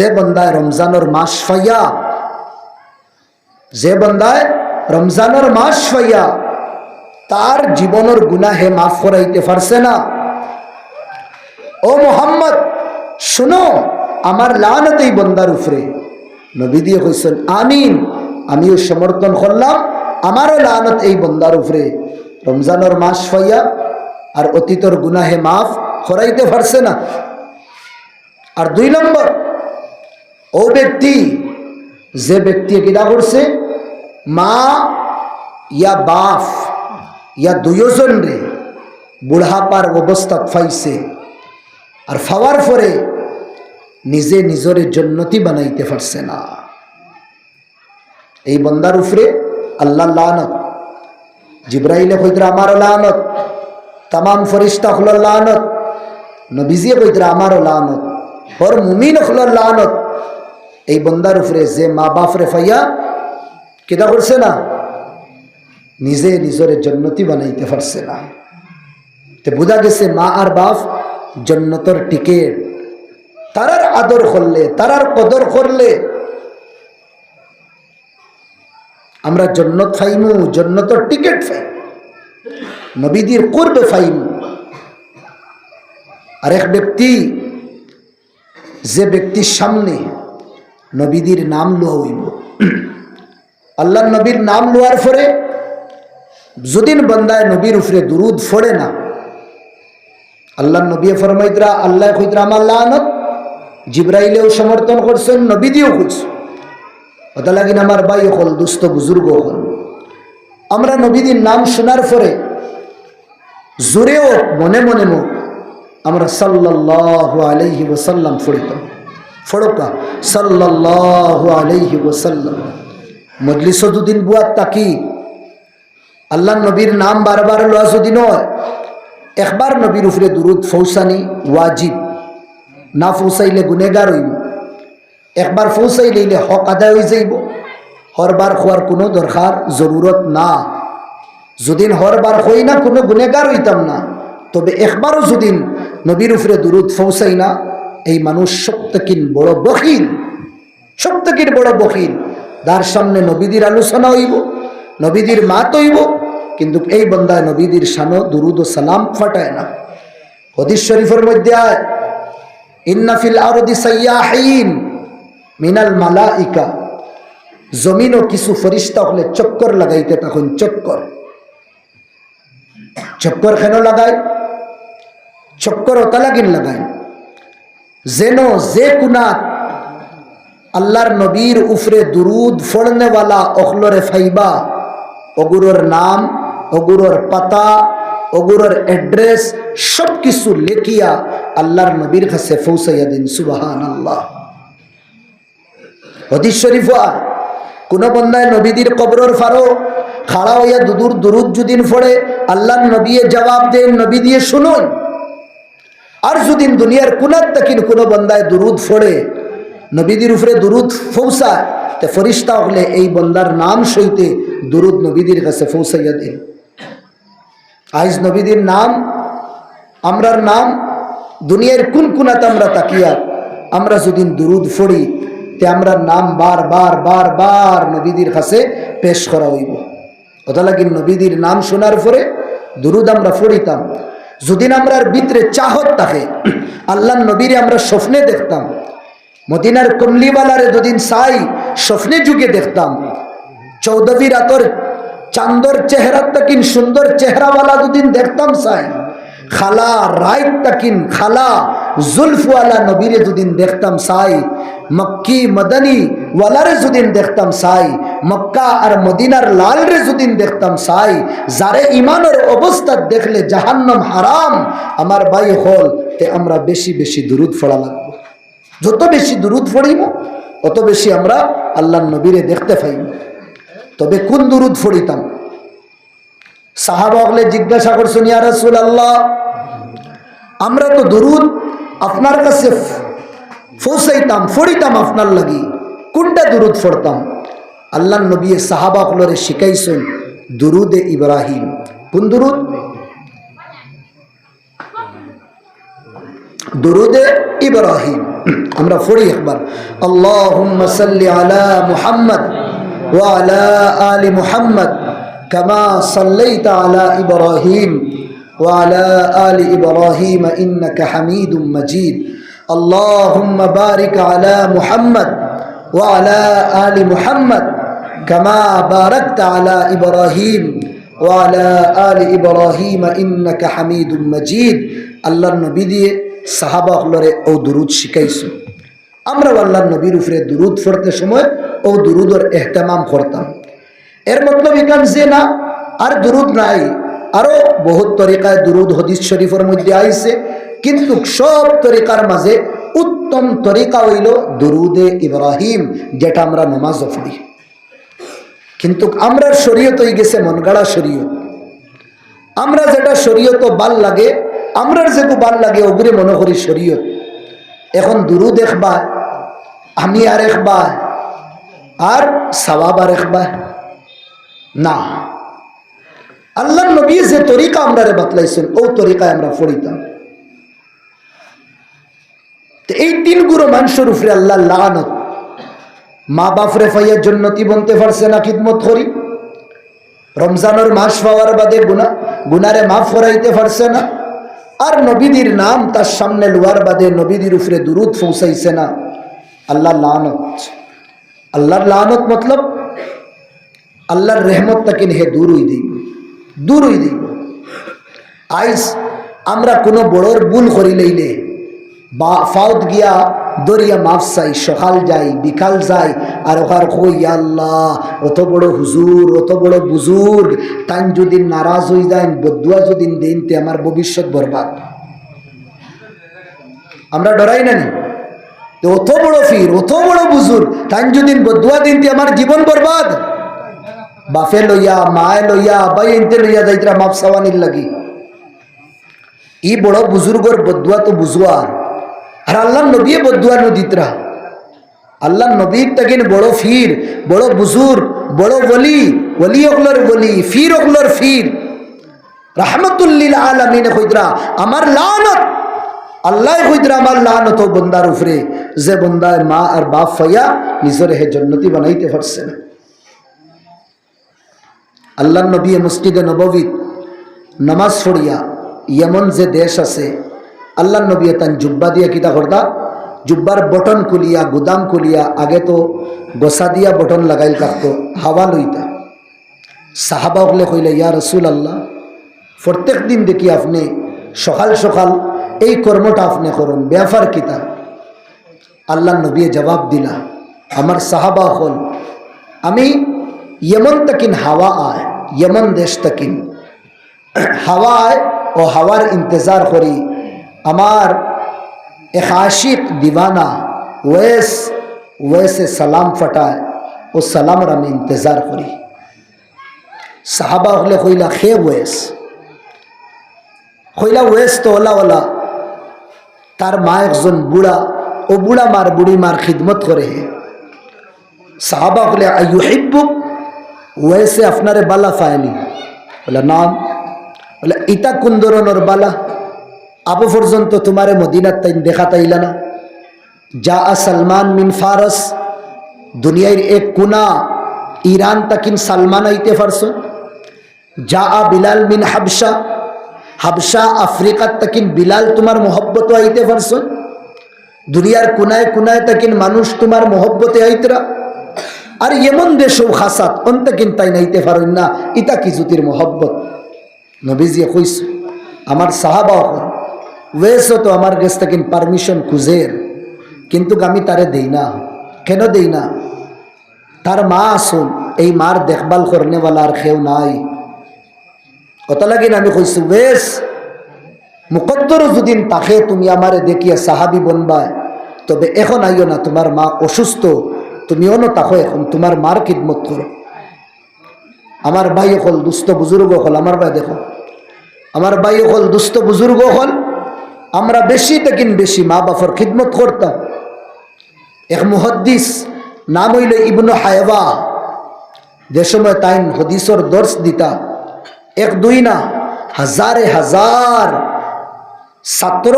যে বন্দায় রমজানোর মাস ফাইয়া, যে বন্দায় রমজানোর মাস ফাইয়া তার জীবনের গুনাহে মাফ করাইতে পারছে না। ও মোহাম্মদ, শুনো, আমার লানত এই বন্দার উপরে। নবী দিয়ে কইছেন, আমিন, আমিও সমর্থন করলাম আমারও লানত এই বন্দার উপরে। রমজানের মাস ফাইয়া আর অতীতর গুনাহে মাফ করাইতে পারছে না। আর দুই নম্বর ও ব্যক্তি, যে ব্যক্তি কিনা করছে, মা ইয়া বাপ, ইয়া দুয়োজন রে বুড়াপার অবস্থা ফাইছে। আর ফাওয়ার পরে নিজে নিজরে জন্নতি বানাইতে পারছে না। এই বন্দার উপরে আল্লাহ লানত, জিব্রাইলে কইতরা আমারও লানত, তামাম ফরিস্তা হল লানত নবীজিয়ে কইতরা আমারও লানত হর মুমিন হল লানত এই বন্দার উপরে যে মা বাপরে ফাইয়া কেদা করছে না? নিজে নিজের জন্নতি বানাইতে পারছে না। তে বোঝা গেছে মা আর বাপ জন্নতর টিকেট তারার আদর করলে, তারার কদর করলে আমরা জন্নত ফাইমু, জন্নতর টিকেট ফাইম, নবীদির করবে ফাইম। আর এক ব্যক্তি, যে ব্যক্তির সামনে নবীদির নাম লোয়া হইব আল্লাহ নবীর নাম লোয়ার পরে যদিন বন্দায় নবীর উপরে দুরুদ ফোড়ে না, আল্লাহ নবী ফরমাইতরা আল্লাহ খুঁজরা আমার লানত, জিব্রাইলেও সমর্থন করছেন, নবীদিও খুঁজছে ওটা লাগিন আমার বাই হল, দুস্থ বুজুর্গ হল। আমরা নবীদের নাম শোনার পরে জোরেও মনে মনে মুখ, আমরা সাল্লাহ আলাইহি ওসাল্লাম ফড়িতাম ফড়কা সাল্লাহ আলাইহি ওসাল্লাম মজলিস দুদিন বুয়ার তাকি। আল্লাহ নবীর নাম বারবার লওয়া যদি নয়, একবার নবীর উপরে দুরুদ, ফৌসানি, ওয়াজিব। না ফৌসাইলে গুনেগার হইব। একবার ফৌসাইলে হক আদায় হয়ে যাইব। হরবার খোয়ার কোনো দরকার, জরুরত না। যদিন হরবার হই না, কোনো গুনেগার হইতাম না। তবে একবারও যদিন নবীর উপরে দুরুদ, ফৌসাই না এই মানুষ সপ্তকিন বড় বকিল সপ্তকিন বড় বকিল তার সামনে নবীদের আলোচনা হইব, নবীদের মাত হইব, কিন্তু এই বন্দায় নবীদের সানো দুরুদ ও সালাম ফাটায় না। হদিস শরীফের মধ্যে ইন্নাফিল আরদি সাইয়াহিন মিনাল মালাইকা। জমিনও কিছু ফরিস্তা হলে চক্কর লাগাইতে তখন চক্কর। চক্কর কেন লাগায়? চক্কর ওতা লাগিন লাগায়। যেন যে কুনাত আল্লাহর নবীর উফরে দুরুদ ফড়নেওয়ালা অখলরে ফাইবা, অগুরোর নাম, অগুরোর পাতা, অগুরোর অ্যাড্রেস সব কিছু লেখিয়া আল্লাহর নবীর কাছে ফৌসাইয়া দিন সুবাহান আল্লাহ হদিস শরীফ কোন বন্ধায় নবীদের কবরর ফারো খাড়া হইয়া দুদুর দুরুদ যদিন ফড়ে, আল্লাহর নবীয়ে জবাব দেন, নবী দিয়ে শুনুন। আর যদিন দুনিয়ার কুনার তাকিন কোনো বন্দায় দুরুদ ফোড়ে, নবীদের উপরে দুরুদ ফৌসায়, তে ফরিস্তা হলে এই বন্দার নাম সইতে দুরুদ নবীদের কাছে ফৌসাইয়া দিন। আইজ নবীদের নাম, আমরার নাম, দুনিয়ার কোন কুনাতে আমরা তাকিয়া, আমরা যদি দুরুদ ফড়ি, তে আমরা নাম বার বার বার বার নবীদের কাছে পেশ করা হইব। কথা লাগি নবীদের নাম শোনার পরে দুরুদ আমরা ফড়িতাম। যদিন আমরা ভিতরে চাহত থাকে, আল্লাহ নবীরে আমরা স্বপ্নে দেখতাম, মদিনার কমলিওয়ালারে দুদিন সাই স্বপ্নে যুগে দেখতাম, চৌদবী রাতর চান্দর চেহারা তাকিন, সুন্দর চেহারাওয়ালা দুদিন দেখতাম সাই, খালা রাইট তাকিন, খালা জুলফওয়ালা নবীরে দুদিন দেখতাম সাই, মক্কি, মদনী ওয়ালারে যদিন দেখতাম সাই মক্কা আর মদিনার লালরে যদিন দেখতাম, সাই। যারে ইমানের অবস্থা দেখলে জাহান্নম হারাম, আমার ভাই হল, তে আমরা বেশি বেশি দুরুদ ফোড়া লাগবো। যত বেশি দুরুদ ফড়িব অত বেশি আমরা আল্লাহ নবীরে দেখতে পাইব তবে কোন দুরুদ ফড়িতাম সাহাবাগলে জিজ্ঞাসা করছেন, ইয়া রাসূল আল্লাহ আমরা তো দুরুদ আপনার কাছে ফৌসাইতাম ফড়িতাম আপনার লাগি। কোনটা দুরুদ ফড়তাম আল্লাহ নবী সাহাবাগলরে শিখাইছেন দুরুদে ইব্রাহিম কোন দুরুদ দুরুদে ইব্রাহিম আমরা পড়ি একবার আল্লাহুম্মা সাল্লি আলা মুহাম্মদ ওয়া আলা আলি মুহাম্মদ কামা সাল্লাইতা আলা ইব্রাহিম ওয়া আলা আলি ইব্রাহিম ইন্নাকা হামিদুম মাজিদ اللهم بارك على محمد وعلى آل محمد كما باركت على إبراهيم وعلى آل إبراهيم إنك حميد مجيد আল্লাহর নবী দিয়ে সাহাবা হলরে ও দুরুদ শিখাইছো আমরা আল্লাহর নবীর উপরে দুরুদ পড়তে সময় ও দুরুদর এহতেমাম করতাম এর মতলব এখান যে না আর দুরুদ নাই আরো বহুত তরিকায় দুরুদ হদিস শরীফের মধ্যে আইছে কিন্তু সব তরিকার মাঝে উত্তম তরিকা হইল দুরুদে ইব্রাহিম যেটা আমরা নমাজ পড়ি কিন্তু আমরা শরীয়ত হয়ে গেছে মনগাড়া শরীয়ত। আমরা যেটা শরীয়ত বাল লাগে, আমরার যেটু বাল লাগে ওগুলি মনে করি শরীয়ত। এখন দুরু দেখবা আমি আর একবা আর সবাব আর একবা না। আল্লাহ নবী যে তরিকা আমরা রে বাতলাইছেন, ও তরিকায় আমরা পড়িতাম এই তিন গুরু মানুষের উপরে আল্লাহ লাগানত মা বাপরে ফাইয়া জন্নতি বনতে পারছে না খিদমত করি? রমজানের মাস পাওয়ার বাদে গুনা, গুনারে মাফ ফরাইতে পারছে না। আর নবীদির নাম তার সামনে লোয়ার বাদে নবীদির উপরে দুরুদ পৌঁছাইছে না। আল্লাহ লানত। আল্লাহর লানত মতলব, আল্লাহর রেহমত তাকে হে দূর হই দিব দূর হই দিব আইস আমরা কোনো বড়োর ভুল করি লইলে বা ফাউত গিয়া দরিয়া মাফ চাই, সকাল যাই, বিকাল যাই, আর ওখার কই আল্লাহ, অত বড় হুজুর, অত বড় বুজুর্গ তাই যদি নারাজ হয়ে যায় বদুয়া যদি দিন তে আমার ভবিষ্যৎ বরবাদ। আমরা ডরাই না নি? অত বড় ফির, অত বড় বুজুর্গ তাই যদি বদুয়া দিন তে আমার জীবন বরবাদ। বাফে লইয়া, মায়ে লইয়া আবাই এনতে লইয়া যাইতরা মাফ সাওয়ানির লাগি। ই বড় বুজুর্গর বদুয়া তো বুঝুয়ার আর আল্লাহ নবী বদুয়া নদীতরা। আল্লাহ নবীর তাকিন বড় ফির, বড় বুজুর বড় বলি ওলি অগলর বলি ফির অগলর ফির। রাহমতুল্লিল আলমিন হইদরা আমার লানত। আল্লাহ হইদরা আমার লানত বন্দার উপরে। যে বন্দায় মা আর বাপ ফাইয়া নিজের হে জন্নতি বানাইতে পারছে না। আল্লাহ নবী মসজিদে নববী নামাজ পড়িয়া, ইয়েমন যে দেশ আছে আল্লাহ নবী তান জুব্বা দিয়া কিতা করতা জুব্বার বটন খুলিয়া, গুদাম খুলিয়া, আগে তো গোসা দিয়া বটন লাগাইল থাকতো, হাওয়া লইতা। সাহাবা হলে কইলে, ইয়া রসুল আল্লাহ প্রত্যেক দিন দেখি আপনি সকাল সকাল এই কর্মটা আপনি করুন ব্যাপার কিতা? আল্লাহ নবী জবাব দিলা, আমার সাহাবা হল, আমি ইয়েমন তাকিন হাওয়া আয়, ইয়েমন দেশ তাকিন। হাওয়া আয় ও হাওয়ার ইন্তজার করি আমার এক আশিক দিवाना ওয়েস ওয়েসে সালাম ফটায় ও সালামর আমি ইন্তজার করি সাহাবা হলে কইলা খে ওয়েস কইলা ওয়েস তো ওলা ওলা তার মা একজন বুড়া ও বুড়া মার বুড়ি মার খিদমত করে হে সাহাবা হলে আইহিব্বুক ওয়েসে আপনারে বালা পায়নি বলে নাম বলে ইতা কুন্দরনর বালা আবু পর্যন্ত তোমারে মদিনার তাই দেখা তাইলা না। যা আ সালমান মিন ফারস, দুনিয়ার এক কুনা ইরান তাকিন সালমান আইতে পারছ। যা আ বিলাল মিন হাবসা হাবসা আফ্রিকার তাকিন বিলাল তোমার মহব্বত আইতে পারছ। দুনিয়ার কুনায় কুনায় তাকিন মানুষ তোমার মহব্বতে আইতরা। আর এমন দেশও খাসাত অন্ত কিন তাই নাইতে পারেন না। ইতা কি জুতির মহব্বত? নবীজিয়ে কইস আমার সাহাবা ওয়েসও তো আমার কাছ থেকে পারমিশন খুঁজের, কিন্তু আমি তারে দেই না। কেন দেই না? তার মা আসুন, এই মার দেখভাল করনেওয়ালা আর কেউ নাই। কত লাগিন আমি কইছি, ওয়েস, মুকদ্দর যদিন তাকে তুমি আমারে দেখিয়া সাহাবি বনবায় তবে এখন আইও না, তোমার মা অসুস্থ, তুমিও না তাকো এখন, তোমার মার খিদমত করো। আমার ভাই হল দুস্থ বুজুর্গ হল আমার ভাই দেখো। আমার ভাই হল দুস্থ বুজুর্গ হল আমরা বেশি তেকিন বেশি মা বাপর খিদমত করতাম। এক মুহদ্দিস, নাম হইল ইবনু হায়বা। যে সময় তাই হদিসর দর্শ দিতা, এক দুই না, হাজারে হাজার ছাত্র,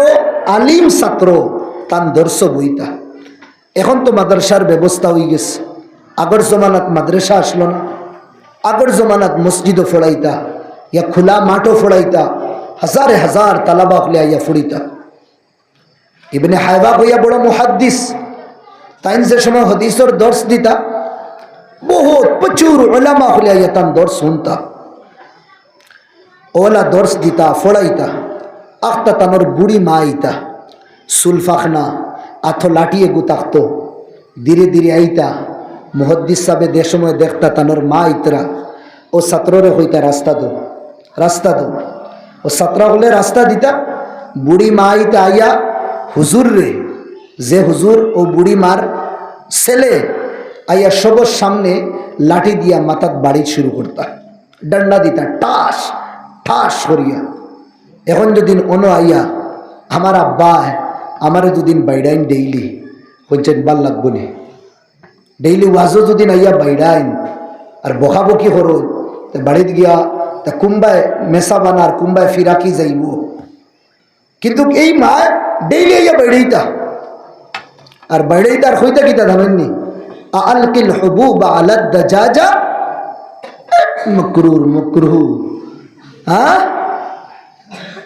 আলিম ছাত্র তান দর্শ বইতা। এখন তো মাদ্রাসার ব্যবস্থা হয়ে গেছে। আগর জমানাত মাদ্রাসা আসলো না। আগর জমানাত মসজিদও ফোড়াইতা, ইয়া খোলা মাঠও ফোড়াইতা। হাজারে হাজার তালাবা খুলিয়া ইয়া ফুড়িতা। ইবনে হাইবা হইয়া বড় মুহাদ্দিস। তাইন যে সময় হদিসর দর্শ দিতা, বহুত প্রচুর ওলামা হলিয়া ইয়া তান দর্শ শুনতা। ওলা দর্শ দিতা, ফোড়াইতা, আখতা তানোর বুড়ি মা আইতা সুলফাখনা, আথো লাটিয়ে গুতাক্ত ধীরে ধীরে আইতা, মুহদ্দিস সাহেব দে সময় দেখতা তানোর মা আইতরা ও ছাত্ররে হইতা, রাস্তা দো রাস্তা দো। ও ছাত্র হলে রাস্তা দিতা। বুড়ি মা আইতা আইয়া হুজুর রে, যে হুজুর ও বুড়ি মার ছেলে আইয়া সবর সামনে লাঠি দিয়া মাথাত বাড়ি শুরু করতা। ডান্ডা দিতা টাস ঠাস করিয়া। এখন যদি অন্য আইয়া, আমার আব্বা, আমারে দুদিন বাইডাইন ডেইলি হচ্ছেন ভালো লাগবো নি। ডেইলি ওয়াজও যদি আইয়া বাইডাইন, আর বকাবকি করো বাড়িত গিয়া তা কুম্বায় মেসা বানার, কুম্বায় ফিরাকি যাইব। কিন্তু এই মা ডেইলি আইয়া বাইড়াইতা আর বাইড়াইতার হইতা কিতা জানেননি? আলকিল হবু বা আলাদ দাজা মকরুর মকরুহ। হ্যাঁ?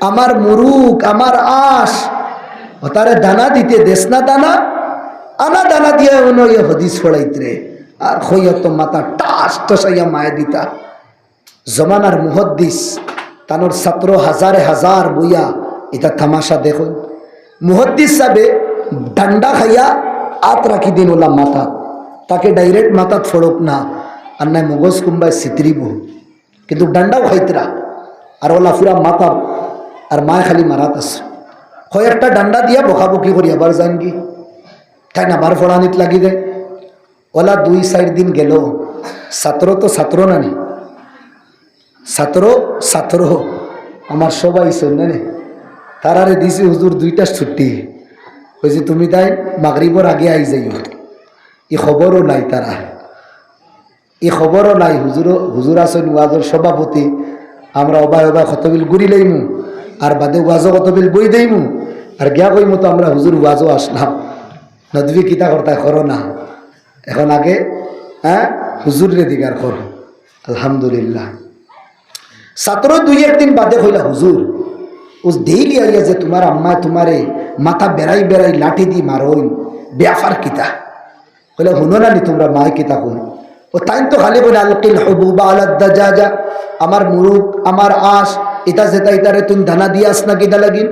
আমার মুরুক আমার আশ। ও তারে দানা দিতে দেশ না দানা। আনা দানা দিয়ে অন্য ইয়ে হদিস ফড়াইতরে আর হইয়া তো মাথা টাস টসাইয়া মায়ে দিতা। জমানার মুহদ্দিস, তানোর ছাত্র হাজারে হাজার বইয়া এটা তামাশা দেখুন। মুহদ্দিস সাবে ডান্ডা খাইয়া আত রাখি দিন ওলা মাথা তাকে ডাইরেক্ট মাথাত ফড়ক না, আর নাই মগজ কুম্বায় সিতরিব কিন্তু ডান্ডাও খাইতরা, আর ওলা ফুরা মাতা আর মায় খালি মারাত আছে। হয় একটা ডান্ডা দিয়া বকাবকি করি আবার যান কি? তাই না বার ফড়ানিত লাগি দেয় ওলা দুই চার দিন গেল, ছাত্র তো ছাত্র নানি ছাত্র ছাত্র আমার সবাই শোনে তারারে দিছি হুজুর দুইটা ছুটি। কইছে তুমি তাই মাগরিবর আগে আই যাইও। ই খবরও নাই তারা। এই খবরও নাই হুজুর হুজুর আসেন ওয়াজর সভাপতি। আমরা অবায় অবায় খতবিল গুড়ি লইমু। আর বাদে ওয়াজও কতবিল বই দেইমু। আর গিয়া কইমু তো আমরা হুজুর ওয়াজও আসলাম। নদী কিতা করতা করো না। এখন আগে হ্যাঁ হুজুর রে দিগার করো। আলহামদুলিল্লাহ। ছাত্র দুই একদিন বাদে কইলা হুজুর ও ডেইলি আইয়া যে তোমার আম্মা তোমারে মাথা বেড়াই বেড়াই লাঠি দি মারইন ব্যাপার কিতা? কইলা, শুনো না নি তোমরা মায় কিতা কই ও তাই তো খালি বলে আলকিল হবুবা আলাদা যা যা আমার মুরুক আমার আশ এটা যেটা ইতারে তুমি দানা দিয়ে আস না কিতা লাগিন?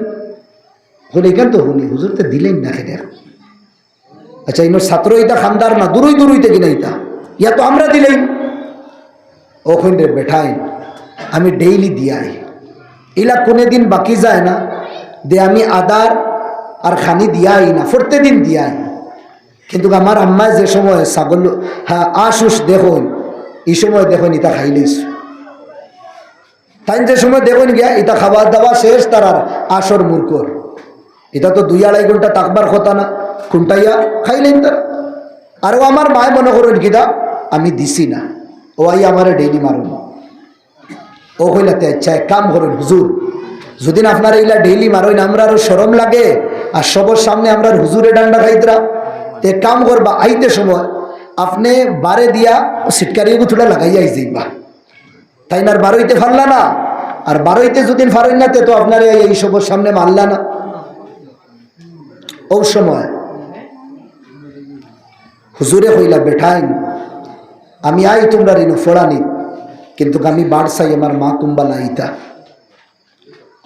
হলে কেন তো শুনি হুজুর তো দিলেন না খেতে আচ্ছা ইনোর ছাত্র ইটা খানদার না দূরই দূরইতে কিনা ইটা ইয়া তো আমরা দিলেই ওখানে বেঠাই আমি ডেইলি দিয়াই। ইলা কোনে দিন বাকি যায় না, দে আমি আদার আর খানি দিয়াই না ফোরতে দিন দিয়াই। কিন্তু আমার আম্মায় যে সময় ছাগল হ্যাঁ আশুস দেখুন, এই সময় দেখুন ইটা খাইলিস। তাই যে সময় দেখুন গিয়া এটা খাবার দাওয়া শেষ, তার আর আসর মুরকর এটা তো দুই আড়াই ঘণ্টা তাকবার কথা না খুনটাইয়া খাইলেন তার। আর ও আমার মায় মনে করেন কিতা আমি দিছি না। ও আই আমার ডেইলি মারুন। ও কইলাতে আচ্ছা কাম করেন, হুজুর। যদি আপনার এইলা ডেইলি মারইন আমরা আরও সরম লাগে। আর সবর সামনে আমরা হুজুরে ডান্ডা খাইতরা। তে কাম করবা, আইতে সময়। আপনি বারে দিয়া সিটকারি গুথুটা লাগাইয়া যাইবা তাই না আর বারোইতে ফারলা না? আর বারোইতে যদি ফারেন না, তে তো আপনার এই সবর সামনে মারলা না। ও সময়। হুজুরে হইলা বেঠাইন, আমি আই তোমরা রিনু, ফোড়ানি। কিন্তু আমি বাড়সাই আমার মা তুম্বা লাইতা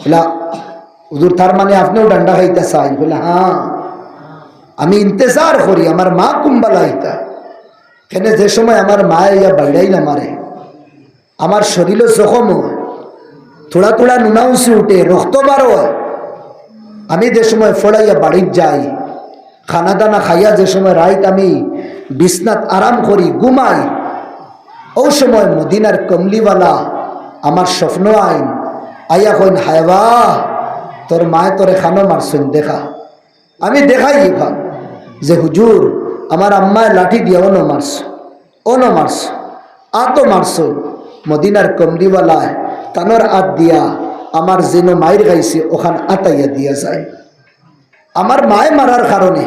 বলা, হুজুর, তার মানে আপনিও ডান্ডা খাইতে চাই? বলে হ্যাঁ। আমি ইন্তজার করি, আমার মা কুম্বা লাইতা কেন যে সময় আমার মা ইয়া বাইরাই না মারে আমার শরীরও জখম থোড়া থোড়া নুনাউসি উঠে, রক্ত বার আমি যে সময় ফড়াইয়া বাড়ির যাই খানা দানা খাইয়া যে সময় রাইত আমি বিছনাত আরাম করি, ঘুমাই ও সময় মদিনার কমলিওয়ালা, আমার স্বপ্ন আইন আইয়া কইন হায়বা তোর মায় তোরে খানো মারছেন দেখা। আমি দেখাই এখান যে, হুজুর, আমার আম্মায় লাঠি দিয়ে অন মারছ অন মারছ আতো মারছ মদিনার কমলিওয়ালায় তানোর আত দিয়া আমার যেন মায়ের গাইছে, ওখান আতাইয়া দিয়া যায়। আমার মায় মারার কারণে,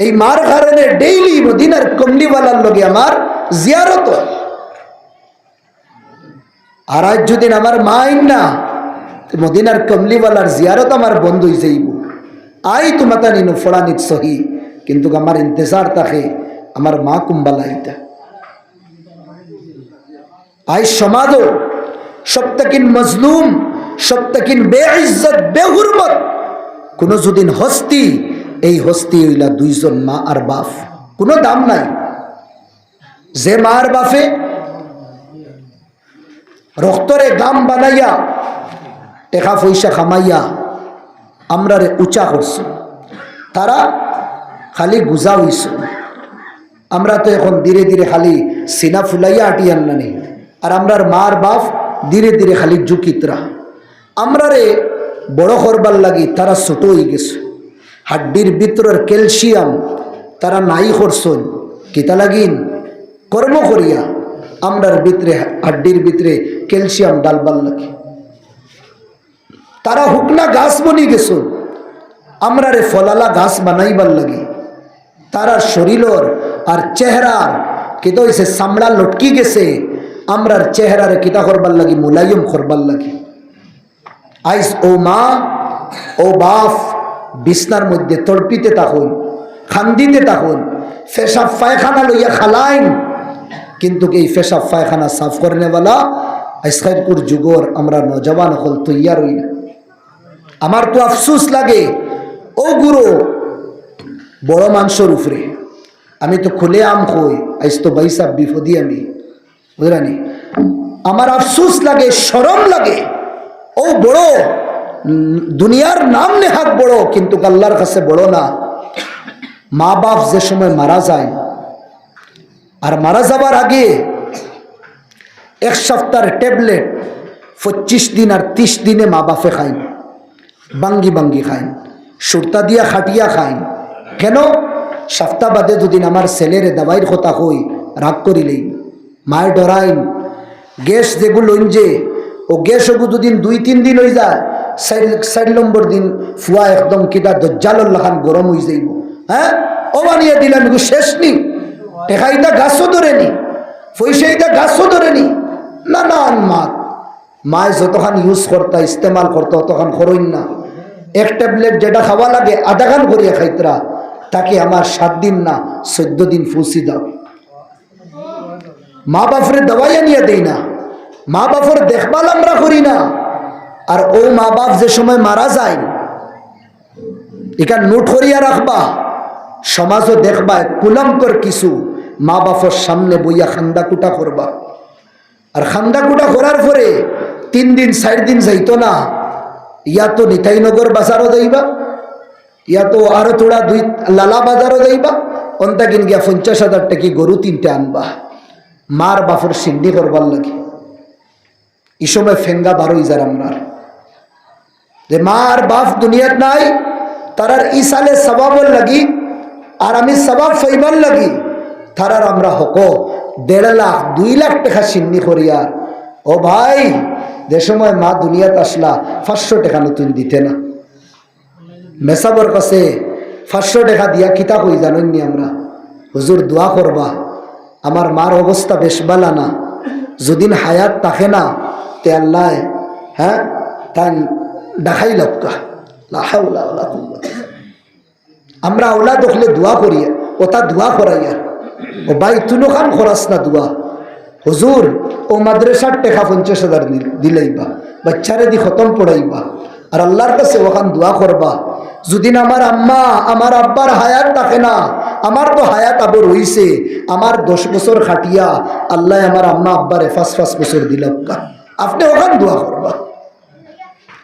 এই মার কারণে ডেইলি মদিনার কমলিওয়ালার লগে আমার জিয়ারত আর আজ যদি আমার মা আইন না মদিনার কমলিওয়ালার জিয়ারত আমার বন্ধ হয়ে যাইব। আই তোমাতা নিন ফোড়ানিত সহি, কিন্তু আমার ইন্তজার থাকে আমার মা কুম্বালা ইটা আই সমাজও সপ্তাকিন মজলুম, সপ্তাকিন বেইজ্জত বেহুরমত, কোনো যদিন হস্তি, এই হস্তি হইলা দুইজন মা আর বাপ। কোনো দাম নাই। যে মা আর বাপে রক্তরে গাম বানাইয়া, টেকা পয়সা খামাইয়া আমরা রে উঁচা করছি। তারা খালি গুজা হইছ। আমরা তো এখন ধীরে ধীরে খালি সিনা ফুলাইয়া আটিয়ান না নেই। আর আমরার মার বাপ ধীরে ধীরে খালি জুকিতরা। আমরা রে বড় করবার লাগি তারা ছোট হয়ে গেছে। হাড্ডির ভিতরের ক্যালসিয়াম তারা নাই করছন। কিতা লাগিন? কর্ম করিয়া আমরার ভিতরে, হাড্ডির ভিতরে ক্যালসিয়াম ডালবার লাগে। তারা হুকনা গাছ বনি গেছ। আমরা রে ফলালা গাছ বানাইবার লাগে। তারার শরীরর আর চেহারার কিতা হয়েছে চামড়া লটকি গেছে, আমরার চেহারারে কিতা করবার লাগি? মুলায়ম করবার লাগে। আইস, ও মা, ও বাপ, বিছনার মধ্যে তড়পিতে থাকুন, খান্দিতে থাকুন, ফেসাব পায়খানা লইয়া খালাইন। কিন্তু এই ফেসাব পায়খানা সাফ করেনেওয়ালা আইসখাইরপুর যুগর আমরা নজওয়ান হল তৈয়ার হই না। আমার তো আফসুস লাগে, ও গুরু, বড় মাংসর উপরে। আমি তো খুলে আম খই, আইস তো বাইসাব বিপদি আমি বুঝলানি আমার আফসুস লাগে সরম লাগে। ও বড়, দুনিয়ার নাম নেহাক বড়, কিন্তু আল্লাহর কাছে বড় না। মা বাপ যে সময় মারা যায় আর মারা যাবার আগে এক সপ্তাহের ট্যাবলেট পঁচিশ দিন আর তিরিশ দিনে মা বাপে খাইন, বাঙ্গি বাঙ্গি খাইন, সুরতা দিয়া খাটিয়া খাইন। কেন? সপ্তাহ বাদে যদি আমার ছেলেরে দাবাইর কথা কই, রাগ করিলেই। মায়ের ডরাইন। গ্যাস যেগুলো যে, ও গ্যাস ওগু দুদিন দুই তিন দিন হয়ে যায়, চার নম্বর দিন ফুয়া একদম কিতা দজ্জালর লাখান গরম হয়ে যাইব। হ্যাঁ? ও বানিয়ে দিলাম শেষ নি। টেকাইটা গাছও ধরে নি পয়সাইটা গাছও ধরে নি না না মাত মায় যতখান ইউজ করতা, ইস্তেমাল করতো, অতখান করইন না। এক ট্যাবলেট যেটা খাওয়া লাগে, আধা খান করিয়া খাইতরা, তাকে আমার সাত দিন না, চোদ্দ দিন ফুসি দাও। মা বাপরে দাওয়াই আনিয়া দেই না। মা বাপর দেখভাল আমরা করি না। আর ও মা বাপ যে সময় মারা যায়, এখান নোট করিয়া রাখবা। সমাজও দেখবা, কুলঙ্কর কিছু। মা বাপর সামনে বইয়া খান্দা কুটা করবা। আর খান্দা কুটা করার পরে তিন দিন, চার দিন যাইতো না। ইয়া তো নিতাইনগর বাজারও যাইবা, ইয়া তো আরও থোড়া দুই, লালা বাজারও যাইবা অন্তা কিন গিয়া পঞ্চাশ হাজার টাকি গরু তিনটে আনবা। মার বাপর সিন্ডি করবার লাগে। এই সময় ফেঙ্গা বারোই যার আপনার যে মা আর বাপ দুনিয়ার নাই, তারার ইসালে সবাবর লাগি, আর আমি সবাব ফাইবার লাগি। তারার আমরা হক দেড় লাখ, দুই লাখ টাকা সিন্নি করিয়ার ও ভাই, যে সময় মা দুনিয়াত আসলা, পাঁচশো টাকা নতুন দিতে না। মেসাবর কাছে পাঁচশো টাকা দিয়া কিতা কই জানেননি আমরা। হুজুর দোয়া করবা, আমার মার অবস্থা বেশ বালা না। যদিন হায়াত থাকে না, তে আল্লাহ হ্যাঁ তাই দেখাই ওলা কুওয়াতা। আমরা ওলা দেখলে দোয়া করি ওটা দোয়া করাইয়া। ও ভাই, তুলো খান খরাস না দোয়া। হুজুর, ও মাদ্রাসার টেকা পঞ্চাশ হাজার দিল- দিলাইবা, বাচ্চারে দি খতম পড়াইবা। আর আল্লাহর কাছে ওখান দোয়া করবা। যদি না আমার আম্মা, আমার আব্বার হায়াত থাকে না, আমার তো হায়াত আবর হইছে, আমার দশ বছর খাটিয়া আল্লাহ আমার আম্মা, আব্বারে ফাঁস ফাঁস বছর দিলাম। আপনি ওখান দোয়া করবা।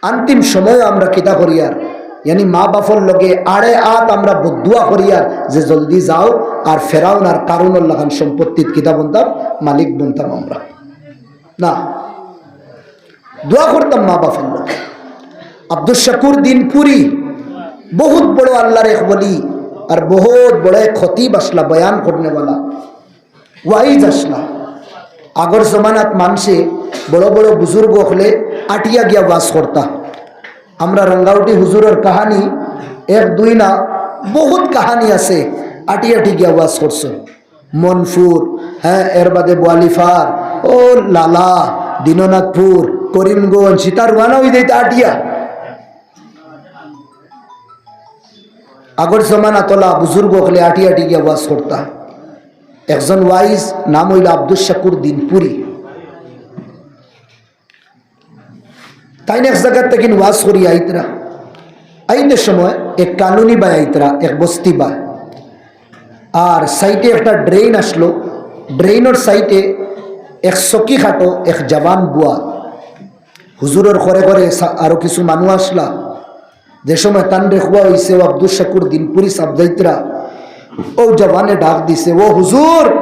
অন্তিম সময় আমরা কিতা করিয়ার ইয়ানি মা বাপর লগে আড়ে আত আমরা বদুয়া করিয়ার যে জলদি যাও আর ফেরাউন আর কারুনের লাগান সম্পত্তির কিতা বনতাম মালিক বনতাম আমরা না দোয়া করতাম মা বাপর লগে আব্দুল শাকুর দিনপুরি বহুত বড় আল্লাহর এক বলি আর বহুত বড় এক খতিব আসলা বয়ান করনেওয়ালা ওয়াইজ আসলা আগর জমানাত মানুষে বড় বড় বুজুর্গ হলে আটিয়া গিয়া বাস করতা আমরা রঙ্গাউটি হুজুরের কাহানি, এক, দুই না, বহুত কাহানি আছে। আটি আটি গিয়া ওয়াজ করছ। মনফুর হ্যাঁ এর বাদে বোয়ালিফার, ও লালা, দীননাথপুর, করিমগঞ্জ সীতার ওয়ানা ওই দিতে আটিয়া। আগর জমানা তোলা বুজুর্গ হলে আটি আটি গিয়া ওয়াজ করতা। একজন ওয়াইজ, নাম হইল আব্দুল শাকুর দিনপুরি। তাই এক জায়গার থেকে ওয়াজ করি আইতরা। আইনের সময় এক কানুনি বাই আইতরা, এক বস্তি বা আর সাইটে একটা ড্রেন আসলো। ড্রেইনের সাইটে এক চকি খাটো, এক জবান বুয়া। হুজুরের ঘরে ঘরে সা- আরও কিছু মানুষ আসলা। যে সময় তান রেখুয়া হয়েছে ও আব্দুল শাকুর দিনপুরি সাবদাইতরা ও জবানে ডাক দিছে, ও হুজুর,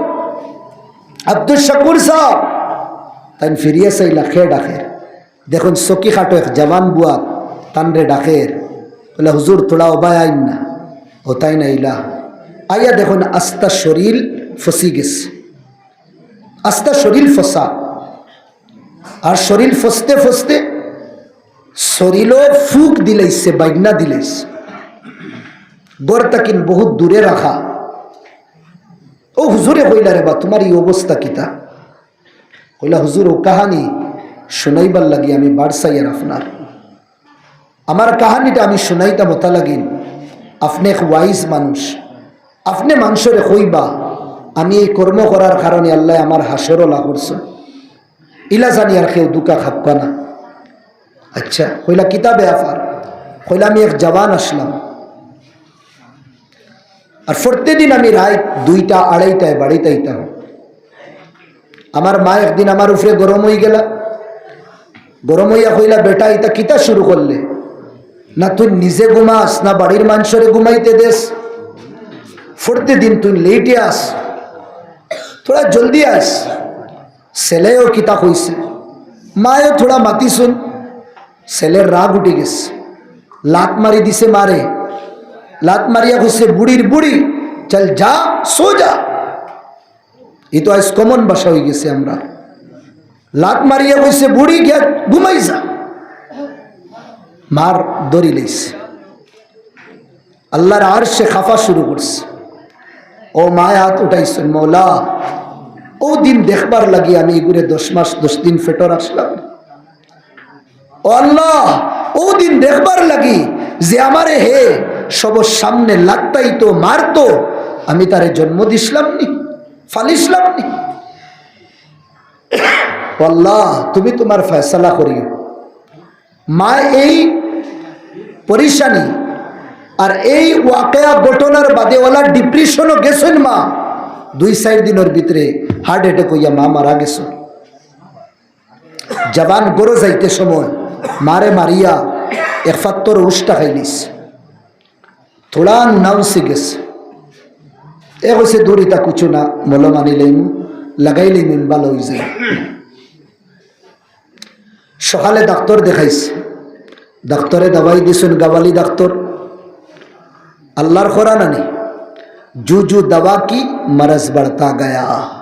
আব্দুল শাকুর সাহ তাই ফিরিয়ে চাইলা, খে ডাকের। দেখুন চকি খাটো এক জবান বুয়া, তানরে ডাকের বলে হুজুর, তোলা অবায় আইন না। ও, তাই না, ইলা। আইয়া দেখুন আস্তা শরীর ফসি গেছে। আস্তা শরীর ফসা। আর শরীর ফসতে ফসতে শরীরও ফুক দিলাইছে বাইগনা দিলাইছে। গড় তাকিন বহুত দূরে রাখা। ও, হুজুরে কইলা রে বা, তোমার এই অবস্থা কিতা? কইলা, হুজুর, ও কাহানি? শুনাইবার লাগি আমি বাড়সাইয়ার আপনার। আমার কাহানিটা আমি শুনাইতাম ওতা লাগিন আপনি এক ওয়াইজ মানুষ। আপনি মানুষের কইবা আমি এই কর্ম করার কারণে আল্লাহ আমার হাসরও লাভ করছে। ইলা জানি আর কেউ দুকা খাপ্পা না। আচ্ছা কইলা কিতাবে আফার? কইলা আমি এক জওয়ান আসলাম। আর প্রত্যেকদিন আমি রায় দুইটা, আড়াইটায় বাড়িতে আইতাম। আমার মা একদিন আমার উপরে গরম হয়ে গেলা। গরম হইয়া কইলা, বেটা ইতা কিতা শুরু করলে? না তুই নিজে ঘুমাস, না বাড়ির মানুষরে ঘুমাইতে দেস? ফোরতে দিন তুই লেটে আস থোড়া জলদি আস। ছেলেও কিতা কইছে, মায়ও থোড়া মাতি শুন, ছেলের রাগ উঠে গেছে, লাত মারি দিছে মারে, লাত মারিয়া কইছে, বুড়ির বুড়ি, চল যা, সো যা। এ তো আজ কমন ভাষা হয়ে গেছে আমরা। লাত মারিয়া কইছে, বুড়ি গিয়া ঘুমাই যা। মার দড়ি লইছে। আল্লাহর আর সে খাফা শুরু করছে। ও মায় হাত উঠাইছেন মৌলা ও দিন দেখবার লাগি আমি এগুলো দশ মাস, দশ দিন ফেটর আসলাম। ও আল্লাহ ও দিন দেখবার লাগি যে আমারে হে, সব সামনে লাগতাই তো মারতো, আমি তারে জন্ম দিসলাম নি, ফালিসলাম নি। আল্লাহ তুমি তোমার ফয়সালা করিও। মা, এই পরিশানি আর এই ওয়াকেয়া ঘটনার বাদেওয়ালা ডিপ্রেশনও গেছেন মা। দুই চার দিনের ভিতরে হার্ট অ্যাটাক হইয়া মা মারা গেছ। জবান গরো যাইতে সময় মারে মারিয়া একাত্তর উষ্টা খাইলিস থোড়া নাউসে গেছে। এ কইছে দূরিতা কুচু না, মলম আনি লইমু। লাগাইলে মন ভালো হয়ে যায়। সকালে ডাক্তার দেখাইছে। ডাক্তারে দাবাই দিছেন গাবালি ডাক্তার। আল্লাহর খরা নানি জু জু দাবা কি, মরজ বাড়তা গয়া।